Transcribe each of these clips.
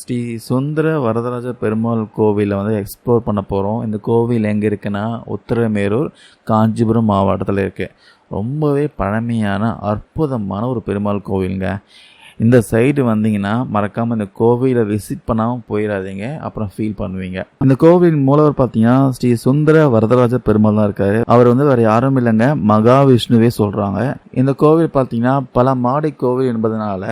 ஸ்ரீ சுந்தர வரதராஜ பெருமாள் கோவிலை வந்து எக்ஸ்ப்ளோர் பண்ண போகிறோம் இந்த கோவில் எங்கே இருக்குன்னா உத்தரமேரூர் காஞ்சிபுரம் மாவட்டத்தில் இருக்குது ரொம்பவே பழமையான அற்புதமான ஒரு பெருமாள் கோவிலுங்க. இந்த சைடு வந்தீங்கன்னா மறக்காமல் இந்த கோவிலை விசிட் பண்ணாமல் போயிடாதீங்க. அப்புறம் ஃபீல் பண்ணுவீங்க. இந்த கோவிலின் மூலவர் பார்த்தீங்கன்னா ஸ்ரீ சுந்தர வரதராஜ பெருமாள் தான் இருக்காரு. அவர் வந்து வேற யாரும் இல்லைங்க மகாவிஷ்ணுவே சொல்கிறாங்க இந்த கோவில் பார்த்தீங்கன்னா பல மாடி கோவில் என்பதனால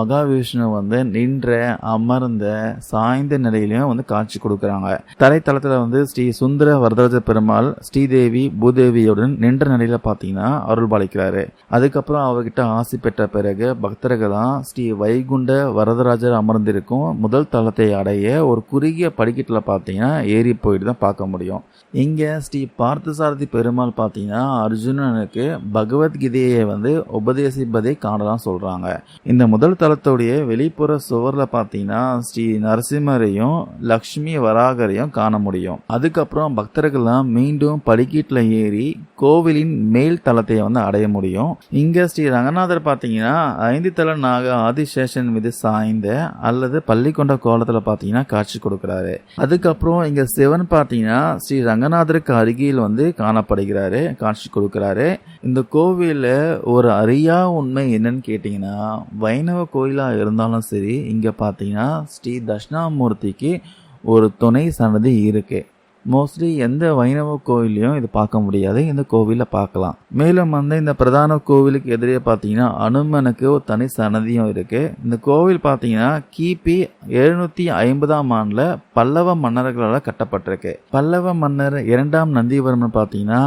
மகாவிஷ்ணு வந்து நின்ற அமர்ந்த சாய்ந்த நிலையிலையும் வந்து காட்சி கொடுக்குறாங்க. தரைத்தளத்தில் வந்து ஸ்ரீ சுந்தர வரதராஜ பெருமாள் ஸ்ரீதேவி பூதேவியுடன் நின்ற நிலையில் பார்த்தீங்கன்னா அருள் பாலிக்கிறாரு அதுக்கப்புறம் அவர்கிட்ட ஆசி பெற்ற பிறகு பக்தர்கள்லாம் ஸ்ரீ வைகுண்ட வரதராஜர் அமர்ந்திருக்கும் முதல் தளத்தை அடைய ஒரு குறுகிய படிக்கட்டில் பார்த்தீங்கன்னா ஏறி போயிட்டு தான் பார்க்க முடியும். இங்கே ஸ்ரீ பார்த்தசாரதி பெருமாள் பார்த்தீங்கன்னா அர்ஜுனனுக்கு பகவத்கீதையை வந்து உபதேசிப்பதை காணலாம் சொல்கிறாங்க இந்த முதல் தளத்துடைய வெளிப்புற சுவரில் பார்த்தீங்கன்னா ஸ்ரீ நரசிம்மரையும் லக்ஷ்மி வராகரையும் காண முடியும். அதுக்கப்புறம் பக்தர்கள்லாம் மீண்டும் படிக்கட்டில் ஏறி கோவிலின் மேல் தளத்தை வந்து அடைய முடியும். இங்கே ஸ்ரீ ரங்கநாதர் பார்த்தீங்கன்னா ஐந்து தள நாக ஆதிசேஷன் மீது சாய்ந்த அல்லது பள்ளிக்கொண்ட கோலத்தில் பார்த்தீங்கன்னா காட்சி கொடுக்குறாரு. அதுக்கப்புறம் இங்கே சிவன் பார்த்தீங்கன்னா ஸ்ரீ ரங்கநாதருக்கு அருகில் வந்து காணப்படுகிறாரு காட்சி கொடுக்குறாரு. இந்த கோவிலில் ஒரு அரியா உண்மை என்னன்னு கேட்டிங்கன்னா வைணவ கோயிலாக இருந்தாலும் சரி இங்கே பார்த்தீங்கன்னா ஸ்ரீ தட்சிணாமூர்த்திக்கு ஒரு துணை சன்னதி இருக்குது மோஸ்ட்லி எந்த வைணவ கோவிலையும் இது பார்க்க முடியாது. இந்த கோவிலில் பார்க்கலாம். மேலும் வந்து இந்த பிரதான கோவிலுக்கு எதிரே பார்த்தீங்கன்னா அனுமனுக்கு ஒரு தனி சன்னதியும் இருக்குது இந்த கோவில் பார்த்தீங்கன்னா கிபி எழுநூற்றி ஐம்பதாம் ஆண்டில் பல்லவ மன்னர்களால் கட்டப்பட்டிருக்கு. பல்லவ மன்னர் இரண்டாம் நந்திவர்மன் பார்த்தீங்கன்னா